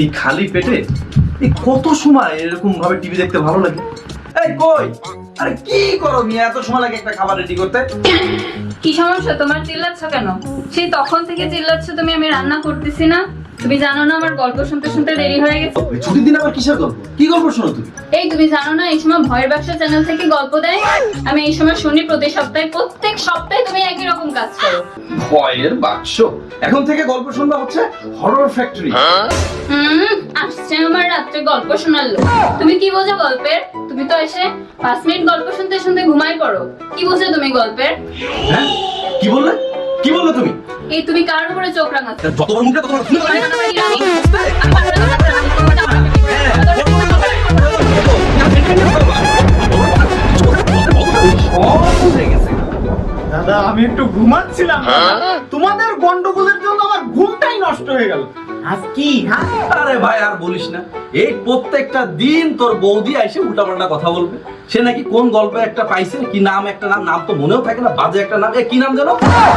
এই খালি পেটে? এই কত সময় এরকম ভাবে টিভি দেখতে ভালো লাগে? এই কই? আরে কি করো মিয়া, এত সময় লাগে একটা খাবার রেডি করতে? কি সমস্যা? তোমার চিল্লাচ্ছ কেন? সেই তখন থেকে চিল্লাচ্ছ তুমি, আমি রান্না করতেছি না? তুমি জানো না আমার গল্প শুনতে শুনতে দেরি হয়ে গেছে? ছুটির দিন আবার কিসের গল্প? কি গল্প শোনো তুমি? এই তুমি জানো না এই সময় ভয়ের ব্যবসা চ্যানেল থেকে গল্প দেয়। আমি এই সময় শুনি প্রতি সপ্তাহে প্রত্যেক সপ্তাহে তুমি একই রকম কাজ করো। ভয়ের বাক্স? এখন থেকে গল্প শুনবা হচ্ছে হরর ফ্যাক্টরি হুম আসছে আমার রাত্রে গল্প শোনালো তুমি কি বোঝো গল্পের? তুমি তো এসে পাঁচ মিনিট গল্প শুনতে শুনতে ঘুমাই পড়ো। কি বোঝো তুমি গল্পের? হ্যাঁ? কি বললে? কি বললে তুমি? এই তুমি কার উপরে চোখ রাঙাচ্ছ? যত বড় মুখে তত বড়। সব হয়ে। গেছে দাদা আমি একটু ঘুমাচ্ছিলাম তোমাদের গন্ডগোলের জন্য আমার ঘুমটাই নষ্ট হয়ে গেল। আজ কি? হ্যাঁ আরে ভাই আর বলিস না। এই প্রত্যেকটা দিন তোর বৌদি এসে উল্টাপাল্টা কথা বলবে। সে নাকি কোন গল্পে একটা পাইছে কি নাম একটা নাম নাম তো মনেও থাকে না বাজে একটা নাম। এ কি নাম জানো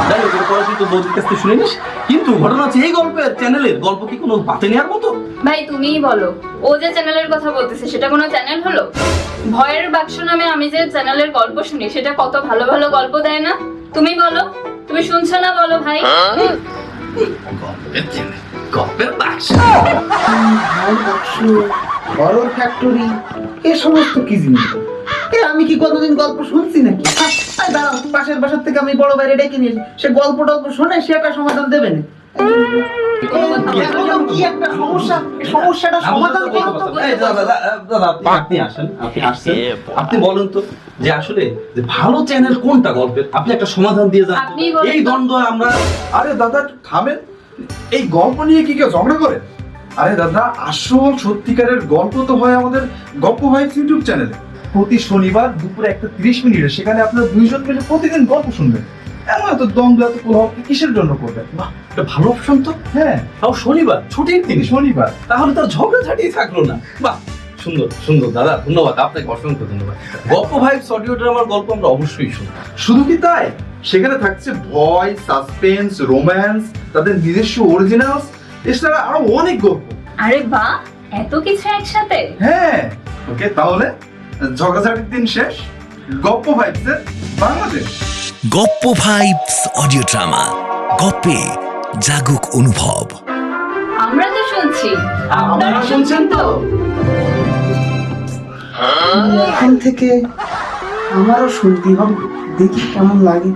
যাই হোক পরে তুই তোর বৌদির কাছ থেকে শুনে নিস। কিন্তু ঘটনা হচ্ছে এই গল্পের চ্যানেলের গল্প কি কোনো বাতে নেওয়ার মতো? ভাই তুমিই বলো। ও যে চ্যানেলের কথা বলতেছে সেটা কোনো চ্যানেল হলো? ভয়ের বাক্স নামে আমি যে চ্যানেলের গল্প শুনি সেটা কত ভালো ভালো গল্প দেয় না? তুমি বলো। তুমি শুনছো না বলো ভাই? ফ্যাক্টরি এ সমস্ত জিনিস? আমি কি কতদিন গল্প শুনছি নাকি? পাশের বাসার থেকে আমি বড় বাইরে ডেকে নিয়ে সে গল্প টল্প শোনে, সে একটা সমাধান দেবে না। আপনি- বলেন তো যে আসলে যে ভালো চ্যানেল কোনটা গল্পের আপনি একটা সমাধান দিয়ে যান এই দ্বন্দ্ব আমরা আরে দাদা থামেন এই গল্প নিয়ে কি কেউ ঝগড়া করে আরে দাদা আসল সত্যিকারের গল্প তো হয় আমাদের গল্প হয় ইউটিউব চ্যানেলে প্রতি শনিবার দুপুরে একটা তিরিশ মিনিটে সেখানে আপনারা দুইজন মিলে প্রতিদিন গল্প শুনবেন। এমন এত এত কোলাহল কিসের জন্য করবেন বাহ, একটা ভালো অপশন তো। হ্যাঁ তাও শনিবার ছুটির দিন। শনিবার। তাহলে তার ঝগড়া ঝাঁটিয়ে থাকল না। বাহ সুন্দর সুন্দর দাদা ধন্যবাদ আপনাকে অসংখ্য ধন্যবাদ। গল্প ভাইবস অডিও ড্রামার গল্প আমরা অবশ্যই শুনব। শুধু কি তাই? সেখানে থাকছে ভয় সাসপেন্স রোম্যান্স তাদের নিজস্ব অরিজিনালস এছাড়া আরও অনেক গল্প। আরে বাহ এত কিছু একসাথে? হ্যাঁ ওকে তাহলে ঝগড়াঝাটির দিন শেষ। গপ্প ভাইবসের বাংলাদেশ। গপ্প ভাইবস অডিও ড্রামা গপ্পে জাগুক অনুভব। আমরা তো শুনছি। আপনারা শুনছেন তো? এখান থেকে আমারও শুনতে হবে দেখি কেমন লাগে।